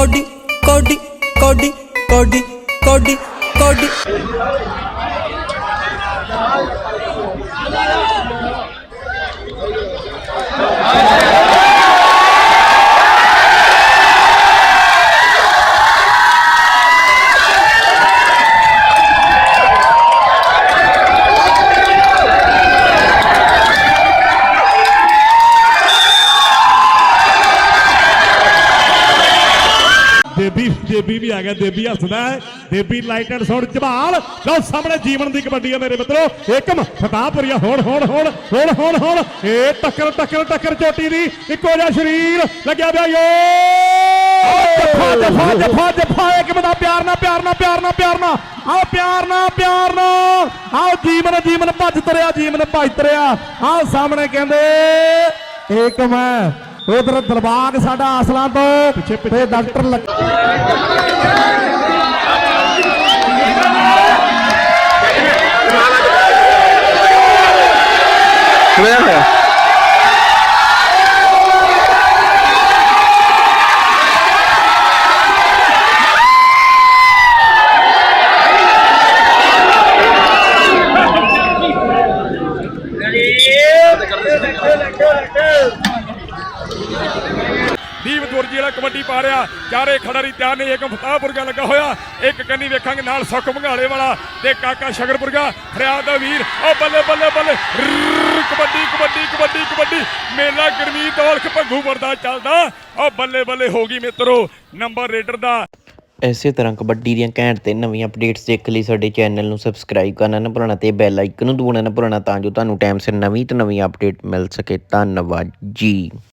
কডি কডি কডি কডি কডি কডি। ਦੇਬੀ ਦੇਬੀ ਵੀ ਆ ਗਿਆ, ਦੇਬੀ ਹੱਸਦਾ ਹੈ। Debi light and sound Jamal. ਲਓ ਸਾਹਮਣੇ ਜੀਵਨ ਦੀ ਕਬੱਡੀ ਹੈ ਮੇਰੇ ਮਿੱਤਰੋ। ਏਕਮ ਫਤਾਪੁਰੀਆ ਹੋਣ ਹੋਣ ਹੋਣ ਹੋਣ ਹੋਣ ਹੋਣ। ਇਹ ਟੱਕਰ ਟੱਕਰ ਟੱਕਰ ਚੋਟੀ ਦੀ। ਇੱਕੋ ਜਿਹਾ ਸ਼ਰੀਰ ਲੱਗਿਆ ਪਿਆ, ਯੋ! ਜਫਾ ਜਫਾ ਜਫਾ ਜਫਾ। ਏਕਮ ਦਾ ਪਿਆਰ ਨਾਲ ਪਿਆਰ ਨਾਲ ਪਿਆਰ ਨਾਲ ਪਿਆਰ ਨਾਲ। ਆਓ ਪਿਆਰ ਨਾਲ ਪਿਆਰ ਨਾਲ। ਆਓ ਜੀਵਨ ਜੀਵਨ ਭੱਜ ਤਰਿਆ, ਜੀਵਨ ਭੱਜ ਤਰਿਆ। ਆਓ ਸਾਹਮਣੇ ਕਹਿੰਦੇ ਏਕਮ ਹੈ ਉਧਰ ਦਰਬਾਗ ਸਾਡਾ ਅਸਲਾਂ ਤੋਂ ਪਿੱਛੇ ਪਿੱਛੇ ਡਾਕਟਰ ਲੱਗ ਕਿਵੇਂ ਹੋਇਆ? ਦੀਪ ਦੁਰਜੀ ਵਾਲਾ ਕਬੱਡੀ ਪਾ ਰਿਹਾ, ਚਾਰੇ ਖੜਾਰੀ ਤਿਆਰ ਨੇ ਇੱਕ ਫਤਾਹਪੁਰਗਾ ਲੱਗਾ ਹੋਇਆ। ਇੱਕ ਕੰਨੀ ਵੇਖਾਂਗੇ ਨਾਲ ਸੁੱਖ ਮੰਗਾਲੇ ਵਾਲਾ ਤੇ ਕਾਕਾ ਸ਼ਗਰਪੁਰਗਾ ਫਰਿਆਦ ਦਾ ਵੀਰ, ਉਹ ਬੱਲੇ ਬੱਲੇ ਬੱਲੇ ਕਬੱਡੀ ਕਬੱਡੀ ਕਬੱਡੀ ਕਬੱਡੀ। ਮੇਲਾ ਗਰਮੀਤ ਔਲਖ ਭੱਗੂਪੁਰ ਦਾ ਚੱਲਦਾ, ਉਹ ਬੱਲੇ ਬੱਲੇ ਹੋ ਗਈ ਮਿੱਤਰੋ, ਨੰਬਰ ਰੇਡਰ ਦਾ। ਇਸੇ ਤਰ੍ਹਾਂ ਕਬੱਡੀ ਦੀਆਂ ਘੈਂਟ ਤੇ ਨਵੀਆਂ ਅਪਡੇਟਸ ਦੇਖਣ ਲਈ ਸਾਡੇ ਚੈਨਲ ਨੂੰ ਸਬਸਕ੍ਰਾਈਬ ਕਰਨਾ ਨਾ ਭੁੱਲਣਾ ਤੇ ਬੈਲ ਆਈਕਨ ਨੂੰ ਦਬਾਉਣਾ ਨਾ ਭੁੱਲਣਾ ਤਾਂ ਜੋ ਤੁਹਾਨੂੰ ਟਾਈਮ ਸਿਰ ਨਵੀਂ ਤੋਂ ਨਵੀਂ ਅਪਡੇਟ ਮਿਲ ਸਕੇ। ਧੰਨਵਾਦ ਜੀ।